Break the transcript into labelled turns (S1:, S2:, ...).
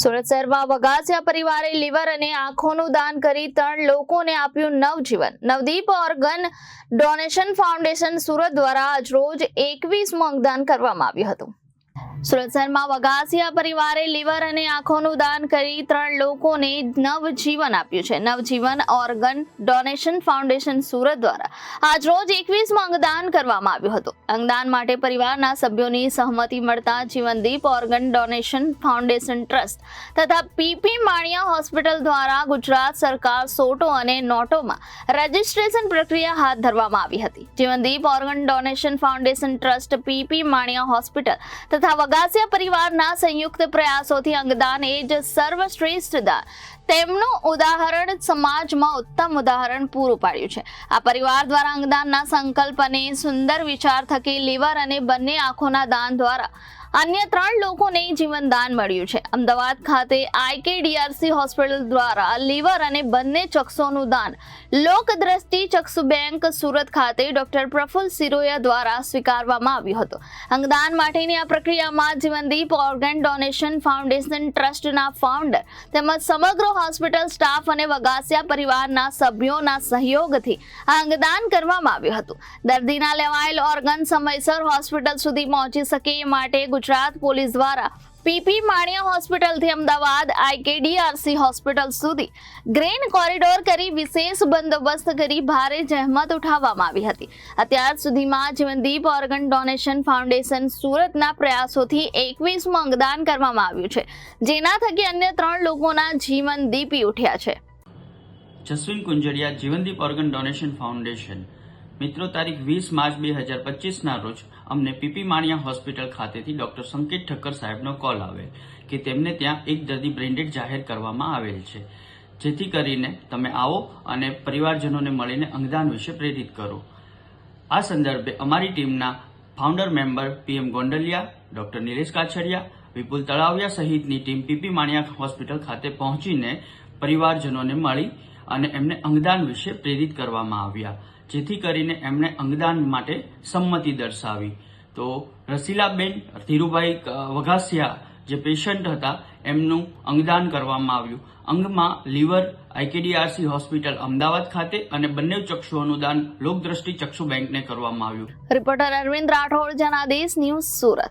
S1: સુરત શહેરમાં વગાસિયા પરિવારે લીવર અને આંખોનું દાન કરી ત્રણ લોકોને આપ્યું નવજીવન. Navdeep organ donation foundation Surat દ્વારા આજરોજ એકવીસમું અંગદાન કરવામાં આવ્યું હતું. સુરત શહેરમાં પરિવારે લીવર અને આંખોનું દાન કરી ત્રણ લોકોને નવજીવન આપ્યું છે. Navjivan organ donation foundation Surat દ્વારા આજરોજ એકવીસમાં અંગદાન કરવામાં આવ્યું હતું. અંગદાન માટે પરિવારના સભ્યોની સહમતિ મળતા Jivandeep organ donation foundation trust તથા પીપી માણિયા હોસ્પિટલ દ્વારા ગુજરાત સરકાર સોટો અને નોટોમાં રજીસ્ટ્રેશન પ્રક્રિયા હાથ ધરવામાં આવી હતી. Jivandeep organ donation foundation trust PP Maniya hospital તથા વગાસિયા પરિવારના સંયુક્ત પ્રયાસોથી અંગદાન એ જ સર્વશ્રેષ્ઠ દાન. તેમનું ઉદાહરણ સમાજમાં ઉત્તમ ઉદાહરણ પૂરું પાડ્યું છે. આ પરિવાર દ્વારા અંગદાનના સંકલ્પ અને સુંદર વિચાર થકી લીવર અને બંને આંખોના દાન દ્વારા અન્ય ત્રણ લોકોને જીવનદાન મળ્યું છે. અમદાવાદ ખાતે આઈકેડીઆરસી હોસ્પિટલ દ્વારા લીવર અને બંને ચક્ષુનું દાન. લોક દ્રષ્ટિ ચક્ષુ બેંક સુરત ખાતે ડોક્ટર પ્રફુલ્લ સિરોયા દ્વારા સ્વીકારવામાં આવ્યું હતું. અંગદાન માટેની આ પ્રક્રિયામાં જીવનદીપ ઓર્ગન ડોનેશન ફાઉન્ડેશન ટ્રસ્ટના ફાઉન્ડર તેમજ સમગ્ર હોસ્પિટલ સ્ટાફ અને વગાસિયા પરિવારના સભ્યોના સહયોગથી આ અંગદાન કરવામાં આવ્યું હતું. દર્દીના લેવાયેલ ઓર્ગન સમયસર હોસ્પિટલ સુધી પહોંચી શકે એ માટે ગુજરાત પોલીસ દ્વારા પીપી માણિયા હોસ્પિટલથી અમદાવાદ આઈકેડીઆરસી હોસ્પિટલ સુધી ગ્રેન કોરિડોર કરી વિશેષ બંદોબસ્ત કરી ભારે જહેમત ઉઠાવવામાં આવી હતી. અત્યાર સુધીમાં જીવનદીપ ઓર્ગન ડોનેશન ફાઉન્ડેશન સુરતના પ્રયાસોથી એકવીસમું અંગદાન કરવામાં આવ્યું છે. જેના થકી અન્ય ત્રણ લોકોના જીવન દીપી ઉઠ્યા છે.
S2: Jasvin Kunjariya Jivandeep organ donation foundation મિત્રો, તારીખ વીસ માર્ચ બે હજાર પચીસના રોજ અમને પીપી માણિયા હોસ્પિટલ ખાતેથી ડોક્ટર સંકેત ઠક્કર સાહેબનો કોલ આવેલ કે તેમને ત્યાં એક દર્દી બ્રેન્ડેડ જાહેર કરવામાં આવેલ છે. જેથી કરીને તમે આવો અને પરિવારજનોને મળીને અંગદાન વિશે પ્રેરિત કરો. આ સંદર્ભે અમારી ટીમના founder member PM Gondaliya, doctor Nilesh Kachhadiya, Vipul Talaviya સહિતની ટીમ પીપી માણિયા હોસ્પિટલ ખાતે પહોંચીને પરિવારજનોને મળી અને એમને અંગદાન વિશે પ્રેરિત કરવામાં આવ્યા. જેથી કરીને એમણે અંગદાન માટે સંમતિ દર્શાવી. તો રસીલાબેન, ધીરુભાઈ વઘાસિયા જે પેશન્ટ હતા, એમનું અંગદાન કરવામાં આવ્યું. અંગમાં લીવર આઈકેડીઆરસી હોસ્પિટલ અમદાવાદ ખાતે અને બંને ચક્ષુઓનું દાન લોકદ્રષ્ટિ ચક્ષુ બેંકને કરવામાં આવ્યું.
S1: Reporter Arvind Rathod, Janadesh news Surat.